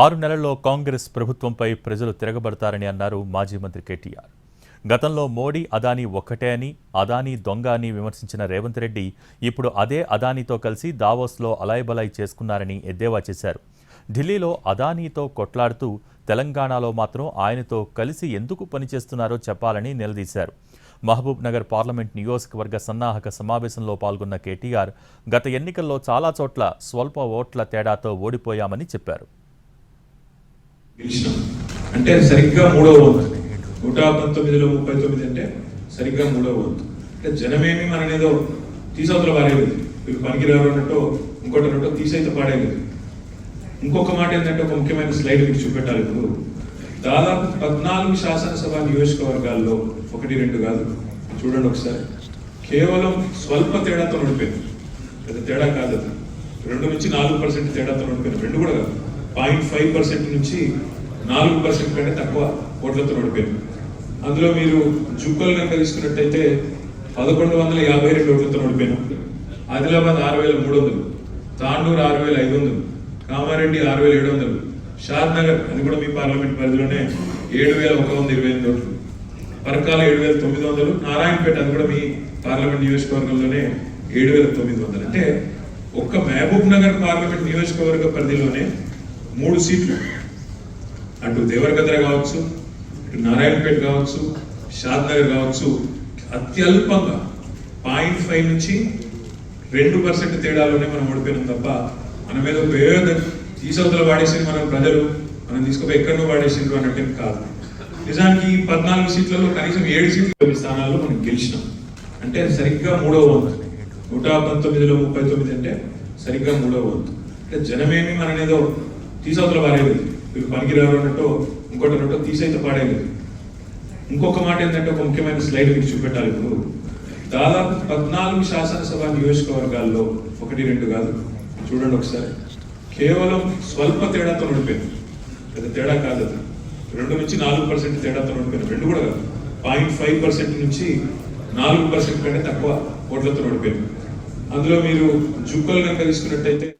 ఆరు నెలల్లో కాంగ్రెస్ ప్రభుత్వంపై ప్రజలు తిరగబడతారని అన్నారు మాజీ మంత్రి కేటీఆర్. గతంలో మోడీ అదానీ ఒక్కటే అని అదానీ దొంగ అని విమర్శించిన రేవంత్ రెడ్డి ఇప్పుడు అదే అదానీతో కలిసి దావోస్లో అలాయిబలాయి చేసుకున్నారని ఎద్దేవా చేశారు. ఢిల్లీలో అదానీతో కొట్లాడుతూ తెలంగాణలో మాత్రం ఆయనతో కలిసి ఎందుకు పనిచేస్తున్నారో చెప్పాలని నిలదీశారు. మహబూబ్ నగర్ పార్లమెంట్ నియోజకవర్గ సన్నాహక సమావేశంలో పాల్గొన్న కేటీఆర్ గత ఎన్నికల్లో చాలా చోట్ల స్వల్ప ఓట్ల తేడాతో ఓడిపోయామని చెప్పారు. గెలిచినాం. అంటే సరిగ్గా మూడవ వంతు నూట పంతొమ్మిదిలో ముప్పై తొమ్మిది అంటే సరిగ్గా మూడవ వంతు అంటే జనమేమి మననేదో తీసవతల పారేది వీళ్ళు పనికిరారు అన్నట్టు ఇంకోటి అన్నట్టు తీసైతే పాడేది. ఇంకొక మాట ఏంటంటే ఒక ముఖ్యమైన స్లైడ్ మీకు చూపెట్టాలి ఇప్పుడు. దాదాపు పద్నాలుగు శాసనసభ నియోజకవర్గాల్లో ఒకటి రెండు కాదు. చూడండి ఒకసారి. కేవలం స్వల్ప తేడాతో నడిపోయింది పెద్ద తేడా కాదు అది. రెండు నుంచి నాలుగు పర్సెంట్ తేడాతో నడిపోయింది రెండు కూడా కాదు. పాయింట్ ఫైవ్ పర్సెంట్ నుంచి నాలుగు పర్సెంట్ కంటే తక్కువ ఓట్లతో ఓడిపోయింది అందులో మీరు జుక్కలు కనుక తీసుకున్నట్టయితే పదకొండు వందల యాభై రెండు ఓట్లతో నడిపోయినాం ఆదిలాబాద్ ఆరు వేల మూడు వందలు తాండూరు ఆరు వేల ఐదు వందలు కామారెడ్డి ఆరు వేల ఏడు వందలు షాద్ నగర్ అది కూడా మీ పార్లమెంట్ పరిధిలోనే ఏడు వేల ఒక వంద ఇరవై ఎనిమిది ఓట్లు. పరకాల ఏడు వేల తొమ్మిది వందలు నారాయణపేట అది కూడా మీ పార్లమెంట్ నియోజకవర్గంలోనే ఏడు వేల తొమ్మిది వందలు. అంటే ఒక్క మహబూబ్ నగర్ పార్లమెంట్ నియోజకవర్గ పరిధిలోనే మూడు సీట్లు. అటు దేవరగద్ర కావచ్చు ఇటు నారాయణపేట కావచ్చు షాద్ నగర్ కావచ్చు అత్యల్పంగా పాయింట్ ఫైవ్ నుంచి రెండు పర్సెంట్ తేడాలోనే మనం ఓడిపోయినాం తప్ప మన మీద పేద తీసవతలు వాడేసి మనం ప్రజలు మనం తీసుకుపోయి ఎక్కడో వాడేసిండ్రు అన్నట్టు కాదు. నిజానికి ఈ పద్నాలుగు సీట్లలో కనీసం ఏడు సీట్ల స్థానాల్లో మనం గెలిచినాం. అంటే సరిగ్గా మూడవ వంతు నూట పంతొమ్మిదిలో ముప్పై తొమ్మిది అంటే సరిగ్గా మూడవ వంతు అంటే జనమేమి మననేదో తీసవతల పారేది వీళ్ళు పనికిరారు అన్నట్టు ఇంకోటి అన్నట్టు తీసైతే పాడేది. ఇంకొక మాట ఏంటంటే ఒక ముఖ్యమైన స్లైడ్ మీకు చూపెట్టాలి ఇప్పుడు. దాదాపు పద్నాలుగు శాసనసభ నియోజకవర్గాల్లో ఒకటి రెండు కాదు. చూడండి ఒకసారి. కేవలం స్వల్ప తేడాతో నడిపోయింది. పెద్ద తేడా కాదు అది. రెండు నుంచి నాలుగు పర్సెంట్ తేడాతో నడిపోయింది. రెండు కూడా కాదు. పాయింట్ ఫైవ్ పర్సెంట్ నుంచి నాలుగు పర్సెంట్ కంటే తక్కువ ఓట్లతో నడిపోయింది. అందులో మీరు జుక్కలు కనుక తీసుకున్నట్టయితే